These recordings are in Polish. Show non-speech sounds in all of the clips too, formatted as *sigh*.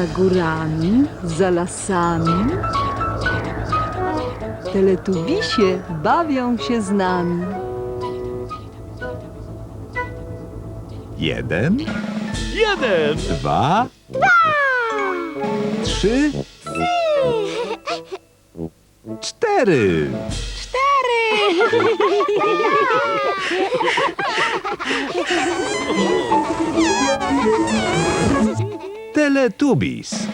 Za górami, za lasami. Teletubisie bawią się z nami. Jeden, Jeden! dwa, trzy, cztery. Teletubbies.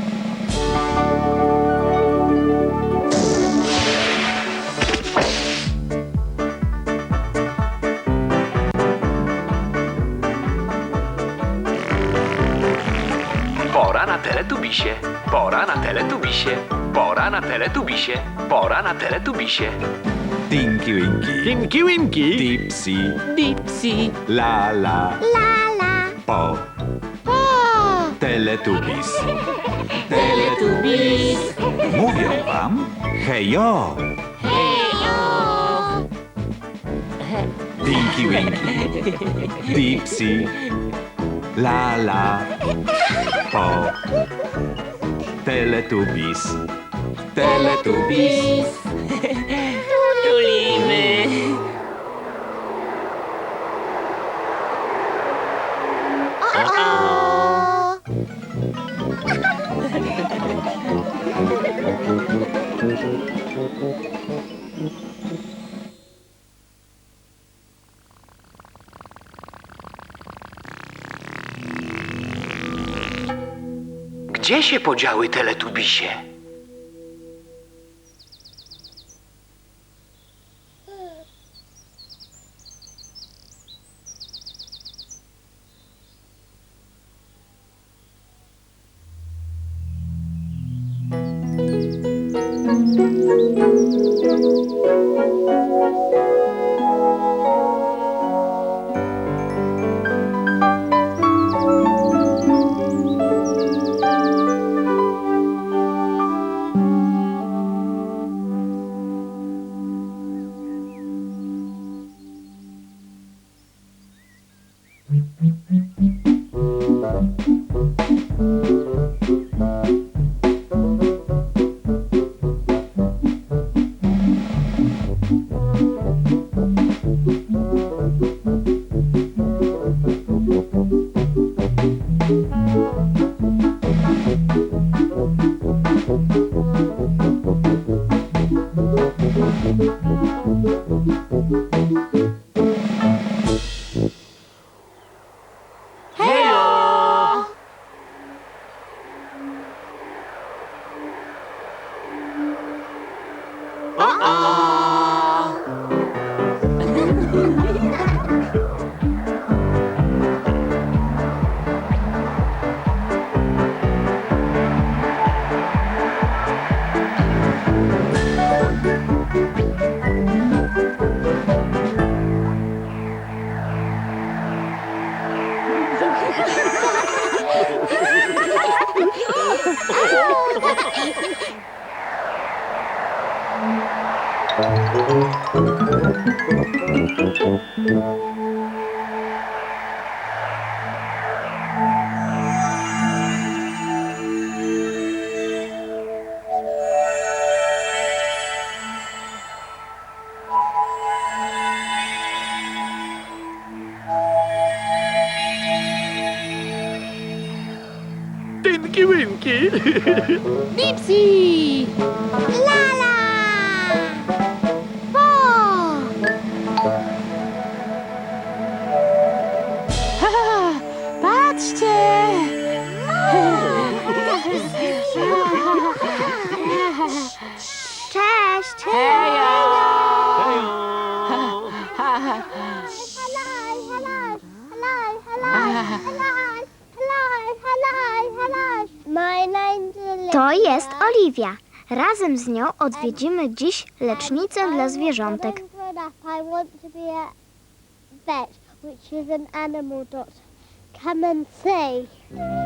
Pora na teletubisie, pora na teletubisie, pora na teletubisie, pora na teletubisie. Tinky Winky. Tinky Winky! Dipsy. Dipsy. La la. Lala. Po. Po. Teletubbies. Teletubbies. Mówią wam hejo. Tinky Winky. Dipsy. La la. Po. Teletubbies. Teletubbies. Gdzie się podziały teletubisie? Thank Tinky Winky! Dipsy. Lala. Po. Jest Oliwia. Razem z nią odwiedzimy dziś lecznicę dla zwierzątek. When I'm grown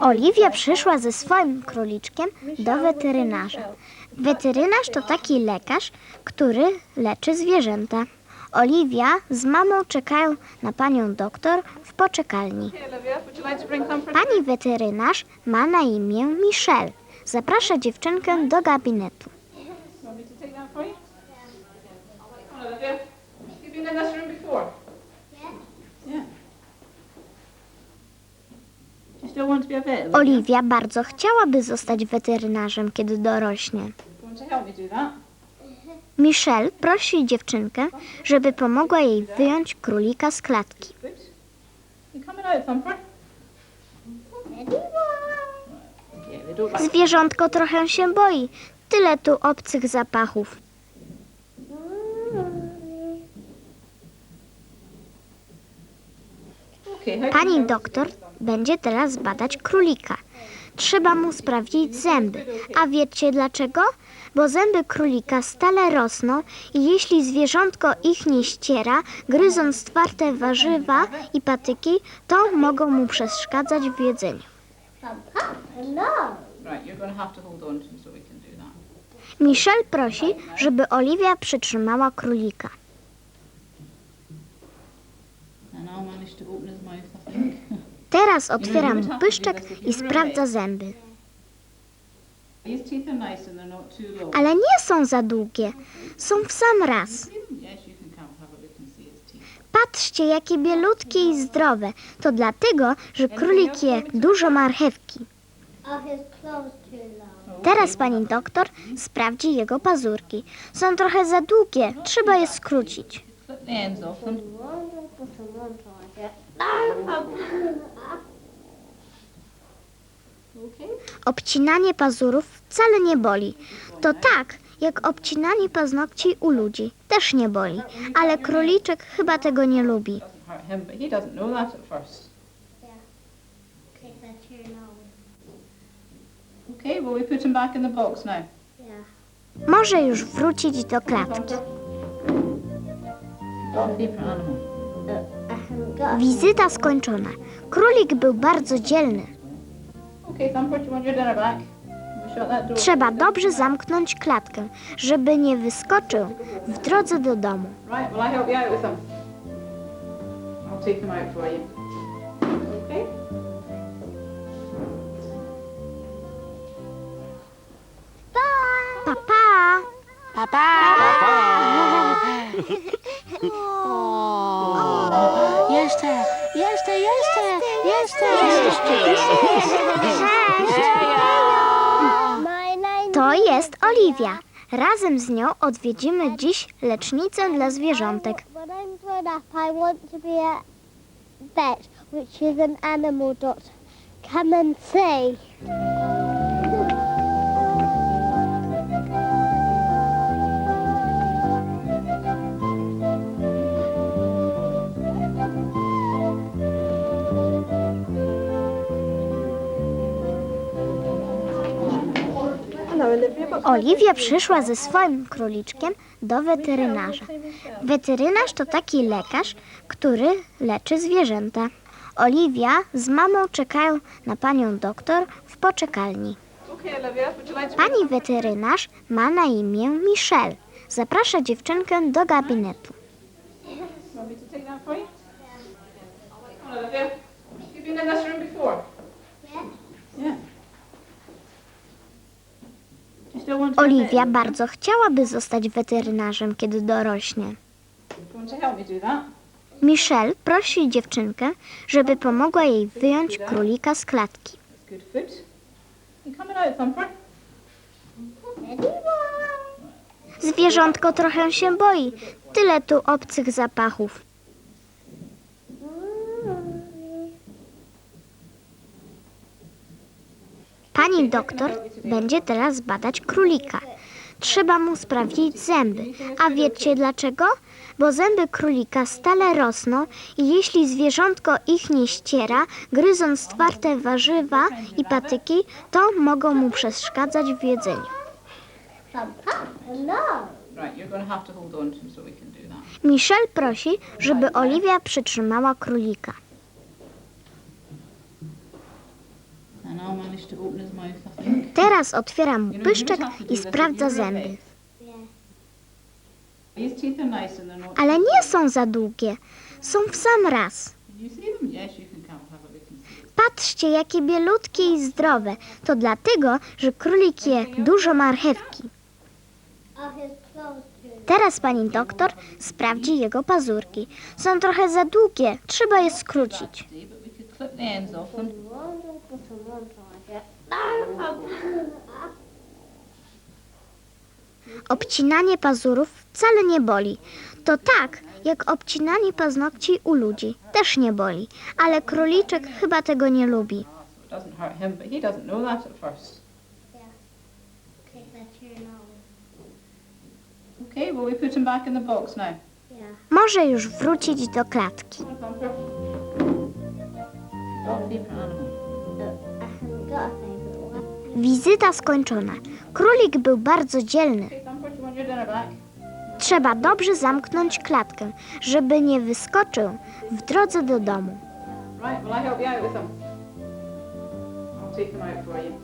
Oliwia przyszła ze swoim króliczkiem do weterynarza. Weterynarz to taki lekarz, który leczy zwierzęta. Oliwia z mamą czekają na panią doktor w poczekalni. Pani weterynarz ma na imię Michelle. Zaprasza dziewczynkę do gabinetu. Olivia. You've been in this room before? Yeah. Do you still want to be a vet? Olivia? Oliwia bardzo chciałaby zostać weterynarzem, kiedy dorośnie. That? Michelle prosi dziewczynkę, żeby pomogła jej wyjąć królika z klatki. Like Zwierzątko trochę się boi. Tyle tu obcych zapachów. Pani doktor będzie teraz badać królika. Trzeba mu sprawdzić zęby. A wiecie dlaczego? Bo zęby królika stale rosną i jeśli zwierzątko ich nie ściera, gryząc twarde warzywa i patyki, to mogą mu przeszkadzać w jedzeniu. Michelle prosi, żeby Oliwia przytrzymała królika. And I'll manage to open his mouth, I think. Teraz otwieram pyszczek i sprawdza zęby. Ale nie są za długie. Są w sam raz. Patrzcie, jakie bielutkie i zdrowe. To dlatego, że królik je dużo marchewki. Teraz pani doktor sprawdzi jego pazurki. Są trochę za długie, trzeba je skrócić. Obcinanie pazurów wcale nie boli. To tak, jak obcinanie paznokci u ludzi. Też nie boli. Ale króliczek chyba tego nie lubi. Może już wrócić do klatki. Wizyta skończona. Królik był bardzo dzielny. Trzeba dobrze zamknąć klatkę, żeby nie wyskoczył w drodze do domu. Right, will I help you out with them? I'll take them out for you. Okay? Papa! *laughs* Jeszcze, jeszcze, jeszcze, jeszcze. To jest Oliwia. Razem z nią odwiedzimy dziś lecznicę dla zwierzątek. Which is an animal doctor. Come and see. Oliwia przyszła ze swoim króliczkiem do weterynarza. Weterynarz to taki lekarz, który leczy zwierzęta. Oliwia z mamą czekają na panią doktor w poczekalni. Pani weterynarz ma na imię Michelle. Zaprasza dziewczynkę do gabinetu. Want Oliwia bardzo chciałaby zostać weterynarzem, kiedy dorośnie. That? Michelle prosi dziewczynkę, żeby pomogła jej wyjąć królika z klatki. Thumper? Zwierzątko trochę się boi. Tyle tu obcych zapachów. Pani doktor będzie teraz badać królika. Trzeba mu sprawdzić zęby. A wiecie dlaczego? Bo zęby królika stale rosną i jeśli zwierzątko ich nie ściera, gryząc twarde warzywa i patyki, to mogą mu przeszkadzać w jedzeniu. Michelle prosi, żeby Oliwia przytrzymała królika. Teraz otwiera mu pyszczek i sprawdza zęby. they're not. Ale nie są za długie. Są w sam raz. Patrzcie, jakie bielutkie i zdrowe. To dlatego, że królik je dużo marchewki. Teraz pani doktor sprawdzi jego pazurki. Są trochę za długie, trzeba je skrócić. Obcinanie pazurów wcale nie boli. To tak, jak obcinanie paznokci u ludzi. Też nie boli. Ale króliczek chyba tego nie lubi. Może już wrócić do klatki. Animal. Wizyta skończona. Królik był bardzo dzielny. Trzeba dobrze zamknąć klatkę, żeby nie wyskoczył w drodze do domu. Right, will I help you out with them? I'll take them out for you.